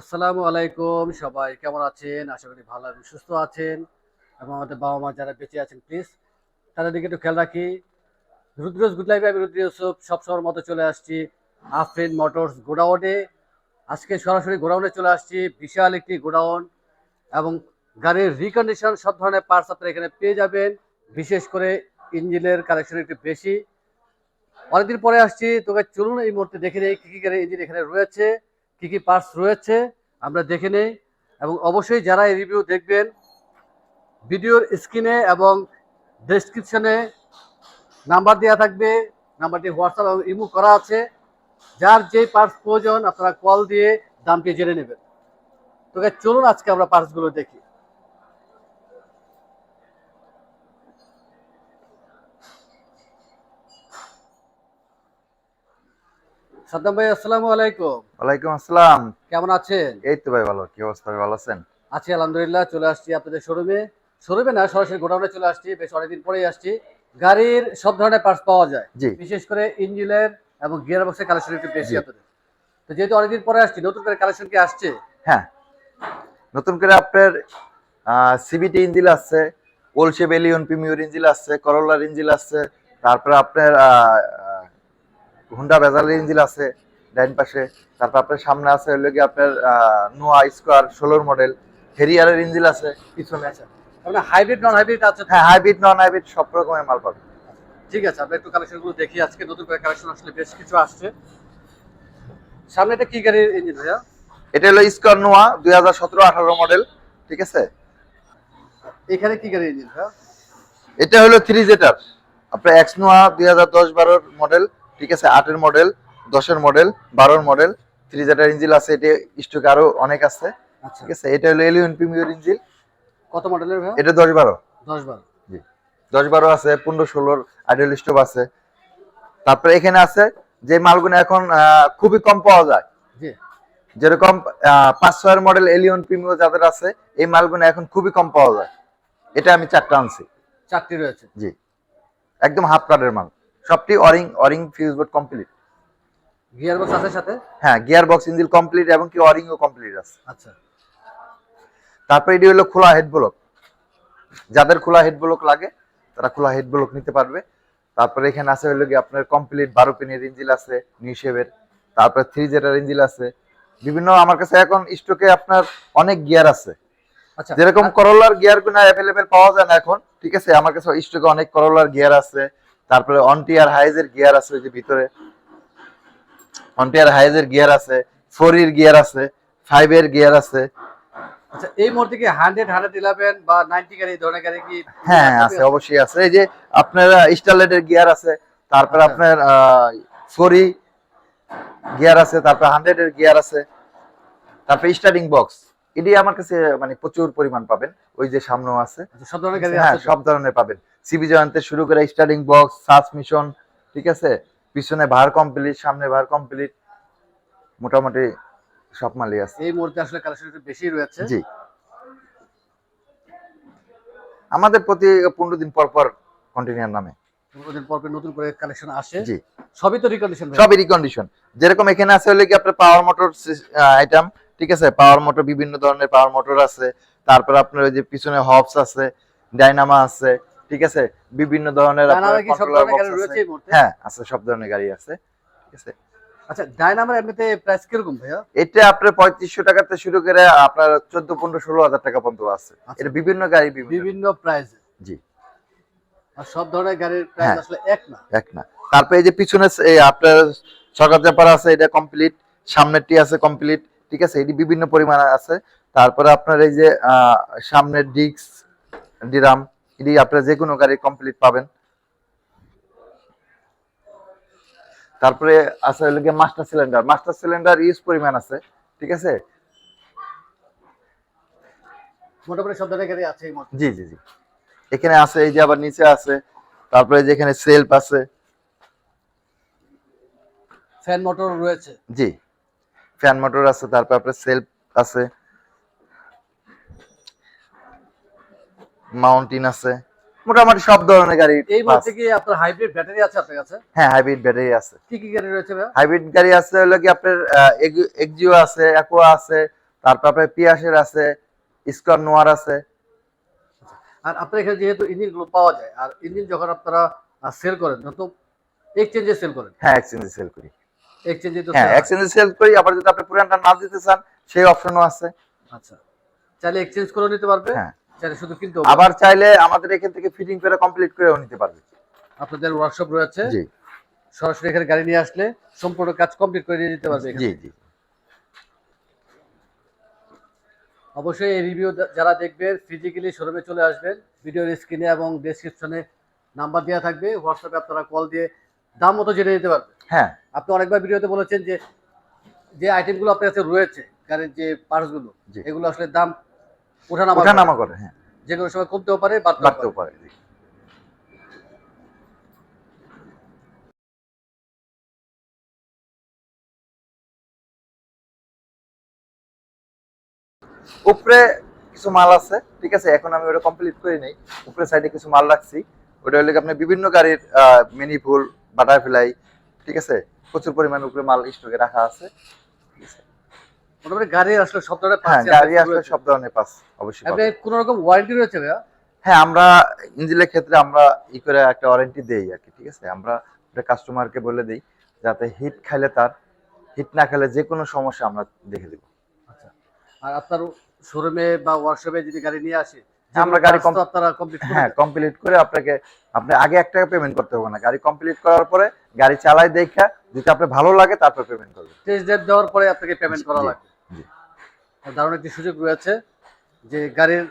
আসসালামু আলাইকুম সবাই, কেমন আছেন? আশা করি ভালো এবং সুস্থ আছেন। এবং আমাদের বাবা মা যারা বেঁচে আছেন প্লিজ তাদের দিকে একটু খেয়াল রাখি। রুদ্রজ গুড লাইফ, আমি রুদ্র ইউসুফ সবসময়ের মতো চলে আসছি আফরিন মোটরস গোডাউনে আজকে সরাসরি গোডাউনে চলে আসছি, বিশাল একটি গোডাউন এবং গাড়ির রিকন্ডিশন সব ধরনের পার্টস আপনারা এখানে পেয়ে যাবেন, বিশেষ করে ইঞ্জিনের কালেকশন একটু বেশি। অনেকদিন পরে আসছি তোকে চলুন এই মুহূর্তে দেখে নেই কী কী গাড়ি ইঞ্জিন এখানে রয়েছে। কি কি পার্টস রয়েছে, আমরা দেখে নেই। এবং অবশ্যই যারা এই রিভিউ দেখবেন, ভিডিওর স্ক্রিনে এবং ডেসক্রিপশনে নাম্বার দেওয়া থাকবে। নাম্বারটি হোয়াটসঅ্যাপ এবং ইমো করা আছে। যার যেই পার্টস প্রয়োজন, আপনারা কল দিয়ে দামকে জেনে নেবেন। তোকে চলুন আজকে আমরা পার্টসগুলো দেখি। সাদ্দাম ভাই আসসালামু আলাইকুম। ওয়ালাইকুম আসসালাম। কেমন আছেন? এই তো ভাই ভালো। কি অবস্থা ভালো আছেন? আছি আলহামদুলিল্লাহ চলে আসছি আপনাদের শোরুমে। শোরুমে না সরাসরি গোডাউনে চলে আসছি বেশ অনেকদিন পরেই আসছি। গাড়ির সব ধরনের পার্টস পাওয়া যায়। বিশেষ করে ইঞ্জিনের এবং গিয়ার বক্সের কালেকশন একটু বেশি আপনাদের। তো যেহেতু অনেকদিন পরে আসছি নতুন করে কালেকশন কি আসছে? হ্যাঁ। নতুন করে আপনার সিবিটি ইঞ্জিল আছে ওলশে বেলিয়ন প্রিমিয়র ইঞ্জিল আছে করোলার ইঞ্জিল আছে তারপরে আপনার হুন্ডা বেজালের ইঞ্জিল আছে ডাইন পাশে। তারপর আপনার সামনে আছে হলো কি আপনার নোয়া স্কোয়ার ষোলোর মডেল। হেরিয়ারের ইঞ্জিল আছে পিছনে আছে। আপনার হাইব্রিড নন হাইব্রিড আছে হ্যাঁ হাইব্রিড নন হাইব্রিড সব রকমের মাল পাবেন। ঠিক আছে আমরা একটু কালেকশনগুলো দেখি আজকে। নতুন করে কালেকশন আসলে বেশ কিছু আসছে। সামনে এটা কি গাড়ির ইঞ্জিন ভাইয়া? এটা হলো স্কোয়ার নোয়া দুই হাজার সতেরো আঠারো মডেল ঠিক আছে? এখানে কি গাড়ির ইঞ্জিন ভাইয়া? এটা হলো থ্রি জেটার আপনার এক্স নোয়া দুই হাজার দশ বারোর মডেল। ঠিক আছে আটের মডেল দশের মডেল বারোর মডেল থ্রি জেটার ইঞ্জিল আছে এটা স্টক আরও অনেক আছে আচ্ছা। ঠিক আছে এটা হলো এলিয়ন প্রিমিয়র ইঞ্জিল কত মডেলের ভাইয়া এটা দশ বারো। দশ বার। দশ বারো আছে পনেরো ষোলোর আইডল স্টোভ আছে। তারপরে এখানে আছে যে মালগুলো এখন খুবই কম পাওয়া যায়। যেরকম পাঁচ ছয়ের মডেল এলিয়ন প্রিমিয়র যাদের আছে এই মালগুলো এখন খুবই কম পাওয়া যায়। এটা আমি চারটা আনছি। চারটি রয়েছে। জি। একদম হাফ কার্ডের মাল। সবটি O ring O ring fuse board complete gear box আছে সাথে? হ্যাঁ গিয়ার বক্স ইঞ্জিল কমপ্লিট এবং কি অরিং ও কমপ্লিট আছে। আচ্ছা। তারপরে এটি হলো খোলা হেড ব্লক যাদের খোলা হেড ব্লক লাগে তারা খোলা হেড ব্লক নিতে পারবে। তারপরে এখানে আছে হলো কি আপনার কমপ্লিট বারো পিনের ইঞ্জিল আছে নিউ শেভের তারপরে থ্রি জেটার ইঞ্জিল আছে। বিভিন্ন আমার কাছে এখন স্টকে আপনার অনেক গিয়ার আছে। আচ্ছা যেরকম করোলার গিয়ারগুলো অ্যাভেলেবেল পাওয়া যায় না এখন ঠিক আছে? আমার কাছে স্টকে অনেক করোলার গিয়ার আছে। তারপরে অনটিয়ার হাইজের গিয়ার আছে ওই যে ভিতরে। অনটিয়ার হাইজের গিয়ার আছে ফোর এর গিয়ার আছে ফাইভ এর গিয়ার আছে। আচ্ছা এই মুহূর্তে কি হান্ড্রেড হান্ড্রেড ইলেভেন বা নাইনটি গাড়ি এই ধরনের গাড়ি কি হ্যাঁ আছে? অবশ্যই আছে। এই যে আপনার স্টারলাইটের গিয়ার আছে তারপর আচ্ছা। আপনার ফোরি গিয়ার আছে তারপর হান্ড্রেড এর গিয়ার আছে তারপর স্টার্টিং বক্স। এটি আমার কাছে মানে প্রচুর পরিমাণ পাবেন। ওই যে সামনেও আছে। আচ্ছা, সব ধরনের গাড়ি হ্যাঁ? সব ধরনের পাবেন। সিবি জয়ন্তে শুরু করে স্টার্টিং বক্স সাসমিশন ঠিক আছে? পিছনে ভার কমপ্লিট সামনে ভার কমপ্লিট মোটামুটি সব মালই আছে। এই মুহূর্তে আসলে কালেকশন একটু বেশি রয়েছে। জি। আমাদের প্রতি পনেরো দিন পর পর কন্টিনিউর নামে। পনেরো পর পর নতুন করে কালেকশন আসে। জি। সবই তো রিকন্ডিশন সবই রিকন্ডিশন যেরকম এখানে আছে হলে কি আপনার পাওয়ার মোটর আইটেম ঠিক আছে? পাওয়ার মোটর বিভিন্ন ধরনের পাওয়ার মোটর আছে। তারপর আপনার ওই যে পিছনে হবস আছে ডাইনামা আছে ঠিক আছে? বিভিন্ন ধরনের হ্যাঁ আছে সব ধরনের গাড়ি আছে ঠিক আছে? আচ্ছা ডায়নামার এমনিতে প্রাইস কীরকম ভাইয়া? এটা আপনার পঁয়ত্রিশশো টাকাতে শুরু করে আপনার চোদ্দ পনেরো ষোলো হাজার টাকা পর্যন্ত আছে। আচ্ছা। এটা বিভিন্ন গাড়ি বিভিন্ন প্রাইস জি। আর সব ধরনের গাড়ির প্রাইস হ্যাঁ। আসলে এক না? এক না। তারপরে এই যে পিছনে আপনার সরকার আছে এটা কমপ্লিট সামনেরটি আছে কমপ্লিট ঠিক আছে? এটি বিভিন্ন পরিমাণ আছে। তারপরে আপনার এই যে সামনের ডিক্স ডিরাম এটি আপনার যে কোনো গাড়ি কমপ্লিট পাবেন। তারপরে আছে হলো গিয়ে master cylinder master cylinder use পরিমাণ আছে ঠিক আছে? মোটামুটি সব আছে জি জি জি। এখানে আছে এই যে আবার নিচে আছে। তারপরে যে এখানে সেলফ আছে। ফ্যান মোটর রয়েছে। জি। ফ্যান মোটর আছে তারপর আপনার সেলফ আছে। মাউন্টেন আছে। মোটামুটি সব ধরনের গাড়ি এই। মুহূর্তে কি আপনার হাইব্রিড ব্যাটারি আছে আপনার কাছে? হ্যাঁ হাইব্রিড ব্যাটারি আছে। কি কি গাড়ি রয়েছে ভাইয়া? হাইব্রিড গাড়ি আছে হলো কি আপনার এক্সিও আছে অ্যাকোয়া আছে তারপর আপনার পিয়াসের আছে স্কর নোয়ার আছে। আর আপনার এখানে যেহেতু ইঞ্জিনগুলো পাওয়া যায় আর ইঞ্জিন যখন আপনারা সেল করেন তো এক্সচেঞ্জে সেল করেন? হ্যাঁ এক্সচেঞ্জে সেল করি। এক্সচেঞ্জে তো হ্যাঁ এক্সচেঞ্জে সেল করি আবার যদি আপনি পুরানটা না দিতে চান সেই অপশনও আছে। আচ্ছা। চাইলে এক্সচেঞ্জ করে নিতে পারবে হ্যাঁ। চাইলে শুধু কিনতে আবার চাইলে আমাদের এখান থেকে ফিটিং করে কমপ্লিট করেও নিতে পারবে। আপনাদের ওয়ার্কশপ রয়েছে। জি। সরাসরি এখানে গাড়ি নিয়ে আসলে সম্পূর্ণ কাজ কমপ্লিট করে নিয়ে যেতে পারবে জি জি। অবশ্যই এই রিভিউ যারা দেখবেন ফিজিক্যালি শোরুমে চলে আসবেন। ভিডিওর স্ক্রিনে এবং ডেসক্রিপশনে নাম্বার দেওয়া থাকবে। হোয়াটসঅ্যাপে আপনারা কল দিয়ে দাম মতো জেনে নিতে পারবেন। হ্যাঁ। আপনি অনেকবার ভিডিওতে বলেছেন যে যে আইটেমগুলো আপনার কাছে রয়েছে গাড়ির যে পার্টসগুলো এগুলো আসলে দাম ওঠানামা ওঠা করে। নামা করে হ্যাঁ। যে কোনো সময় কমতেও পারে বাড়তেও পারে। পারে উপরে কিছু মাল আছে ঠিক আছে? এখন আমি ওটা কমপ্লিট করি নাই। উপরে সাইডে কিছু মাল রাখছি। ওটা হলে আপনি বিভিন্ন গাড়ির মিনি ফুল বাটারফ্লাই ঠিক আছে? প্রচুর পরিমাণ উপরে মাল স্টকে রাখা আছে। ঠিক আছে? মোটামুটি গাড়ি আসলে সব ধরনের হ্যাঁ গাড়ি আপনার আসলে সব ধরনের পাস অবশ্যই আপনি পাবেন। রকম ওয়ারেন্টি রয়েছে ভাইয়া? হ্যাঁ আমরা ইঞ্জিনের ক্ষেত্রে আমরা ই করে একটা ওয়ারেন্টি দেই আর কি ঠিক আছে? আমরা এটা কাস্টমারকে বলে দেই যাতে হিট খাইলে তার হিট না খেলে যে কোনো সমস্যা আমরা দেখে দেবো। আচ্ছা। আর আপনার শোরুমে বা ওয়ার্কশপে যদি গাড়ি নিয়ে আসে আমরা গাড়ি কমপ্লিট হ্যাঁ কমপ্লিট করে আপনাকে আপনি আগে এক টাকা পেমেন্ট করতে হবে না। গাড়ি কমপ্লিট করার পরে গাড়ি চালাই দেখা যদি আপনার ভালো লাগে তারপর পেমেন্ট করবেন। টেস্ট ড্রাইভ দেওয়ার পরে আপনাকে পেমেন্ট করা লাগবে। দারুণ একটি সুযোগ রয়েছে যে গাড়ির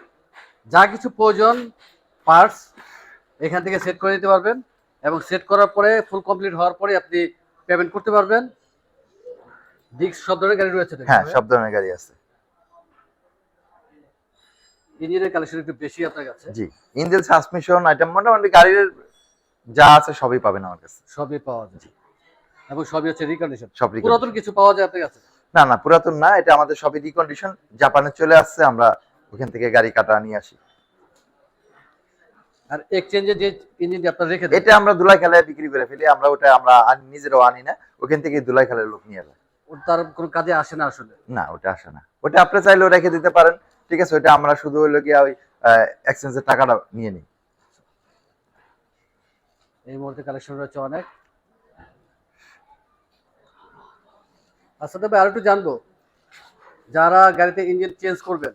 যা কিছু প্রয়োজন পার্টস এখান থেকে সেট করে দিতে পারবেন এবং সেট করার পরে ফুল কমপ্লিট হওয়ার পরে আপনি পেমেন্ট করতে পারবেন। ডিক্স সব ধরনের গাড়ি রয়েছে হ্যাঁ? সব ধরনের গাড়ি আছে। ইঞ্জিনের কালেকশন একটু বেশি আপনার কাছে। জি ইঞ্জিন সাসপেনশন আইটেম মোটামুটি গাড়ির যা আছে সবই পাবেন আমার কাছে। সবই পাওয়া যায়। এবং সবই হচ্ছে রিকন্ডিশন সব পুরাতন কিছু পাওয়া যায় আপনার কাছে? না না পুরাতন না এটা আমাদের সবই রিকন্ডিশন জাপানে চলে আসছে আমরা ওখান থেকে গাড়ি কাটা নিয়ে আসি। আর এক্সচেঞ্জে যে ইঞ্জিনটি আপনার রেখে এটা আমরা দুলাই খেলায় বিক্রি করে ফেলি আমরা ওটা আমরা নিজেরাও আনি না ওখান থেকে দুলাই খেলার লোক নিয়ে যায়। তার কোনো কাজে আসে না আসলে? না ওটা আসে না। ওটা আপনি চাইলেও রেখে দিতে পারেন ঠিক আছে ওটা আমরা শুধু হইল গিয়া ওই এক্সচেঞ্জের টাকাটা নিয়ে নিই। এই মুহূর্তে কালেকশন রয়েছে অনেক। আচ্ছা তবে আর একটু জানব যারা গাড়িতে ইঞ্জিন চেঞ্জ করবেন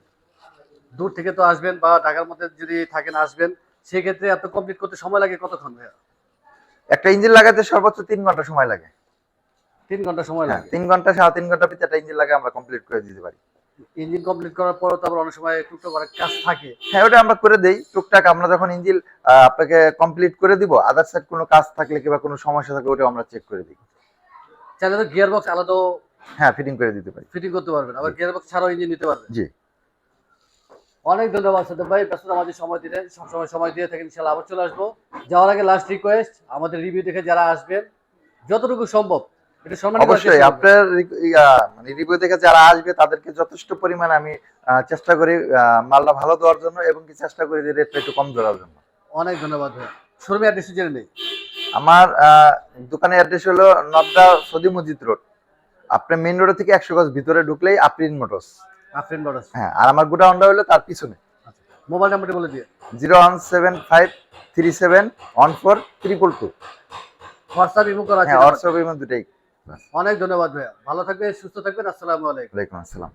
দূর থেকে তো আসবেন বা ঢাকার মধ্যে যদি থাকেন আসবেন সেক্ষেত্রে এত কমপ্লিট করতে সময় লাগে কতক্ষণ ভাইয়া? একটা ইঞ্জিন লাগাতে সর্বোচ্চ তিন ঘণ্টা সময় লাগে। তিন ঘণ্টা সময় হ্যাঁ লাগে। তিন ঘণ্টা সাড়ে তিন ঘণ্টা ভিতরে একটা ইঞ্জিন লাগে আমরা কমপ্লিট করে দিতে পারি। ইঞ্জিন কমপ্লিট করার পরও তো আবার অনেক সময় টুকটাক অনেক কাজ থাকে। হ্যাঁ ওটা আমরা করে দেই। টুকটাক আমরা যখন ইঞ্জিন আপনাকে কমপ্লিট করে দিব আদার সাইড কোনো কাজ থাকলে কিংবা কোনো সমস্যা থাকলে ওটা আমরা চেক করে দিই। চাইলে তো গিয়ার বক্স আলাদা হ্যাঁ ফিটিং করে দিতে পারি। ফিটিং করতে পারবেন আবার গিয়ার বক্স ছাড়াও ইঞ্জিন নিতে পারবেন। জি। অনেক ধন্যবাদ সাদ্দাম ভাই। ব্যস্ততা আমাদের সময় দিলেন সবসময় সময় দিয়ে থাকেন ইনশাল্লাহ আবার চলে আসব। যাওয়ার আগে লাস্ট রিকোয়েস্ট আমাদের রিভিউ দেখে যারা আসবেন যতটুকু সম্ভব। অবশ্যই আপনার মানে রিভিউ দেখে যারা আসবে তাদেরকে যথেষ্ট পরিমাণে আমি চেষ্টা করি মালটা ভালো দেওয়ার জন্য এবং কি চেষ্টা করি যে রেটটা একটু কম ধরার জন্য। অনেক ধন্যবাদ ভাই। শোরুমে অ্যাড্রেস জেনে নেই। আমার দোকানের অ্যাড্রেস হলো নবদা সদি মসজিদ রোড। আপনার মেইন রোড থেকে একশো গজ ভিতরে ঢুকলেই আপ্রিন মোটরস আফরিন বড়াস হ্যাঁ আর আমার গোডাউনটা হলো তার পিছনে। মোবাইল নাম্বারটি বলে দিয়ে zero one seven five three seven one four triple two. WhatsApp imo করা আছে হ্যাঁ হোয়াটসঅ্যাপ দুটাই। অনেক ধন্যবাদ ভাইয়া। ভালো থাকবেন সুস্থ থাকবেন আসসালামু আলাইকুম। আসসালাম।